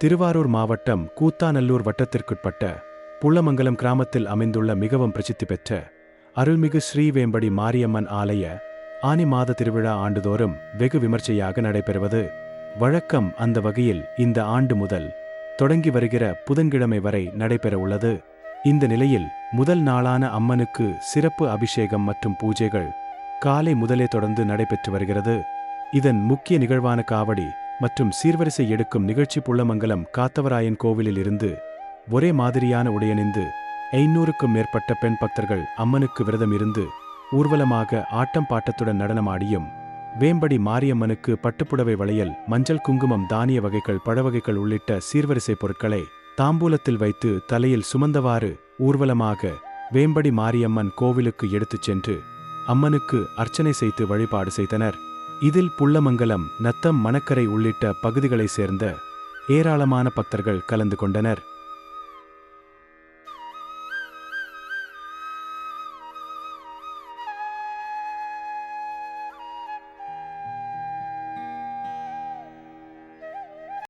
திருவாரூர் மாவட்டம் கூத்தாநல்லூர் வட்டத்திற்குட்பட்ட புள்ளமங்கலம் கிராமத்தில் அமைந்துள்ள மிகவும் பிரசித்தி பெற்ற அருள்மிகு ஸ்ரீவேம்படி மாரியம்மன் ஆலய ஆனி மாத திருவிழா ஆண்டுதோறும் வெகு விமர்சையாக நடைபெறுவது வழக்கம் அந்த வகையில் இந்த ஆண்டு முதல் தொடங்கி வருகிற புதன்கிழமை வரை நடைபெறவுள்ளது இந்த நிலையில் முதல் நாளான அம்மனுக்கு சிறப்பு அபிஷேகம் மற்றும் பூஜைகள் காலை முதலே தொடர்ந்து நடைபெற்று வருகிறது. இதன் முக்கிய நிகழ்வான காவடி மற்றும் சீர்வரிசை எடுக்கும் நிகழ்ச்சி புள்ளமங்கலம் காத்தவராயன் கோவிலில் இருந்து ஒரே மாதிரியான உடையணிந்து ஐநூறுக்கும் மேற்பட்ட பெண் பக்தர்கள் அம்மனுக்கு விரதம் இருந்து ஊர்வலமாக ஆட்டம் பாட்டத்துடன் நடனமாடியும் வேம்படி மாரியம்மனுக்கு பட்டுப்புடவை வளையல் மஞ்சள் குங்குமம் தானிய வகைகள் பழவகைகள் உள்ளிட்ட சீர்வரிசை பொருட்களை தாம்பூலத்தில் வைத்து தலையில் சுமந்தவாறு ஊர்வலமாக வேம்படி மாரியம்மன் கோவிலுக்கு எடுத்துச் சென்று அம்மனுக்கு அர்ச்சனை செய்து வழிபாடு செய்தனர். இதில் புள்ளமங்கலம் நத்தம் மணக்கரை உள்ளிட்ட பகுதிகளைச் சேர்ந்த ஏராளமான பக்தர்கள் கலந்து கொண்டனர்.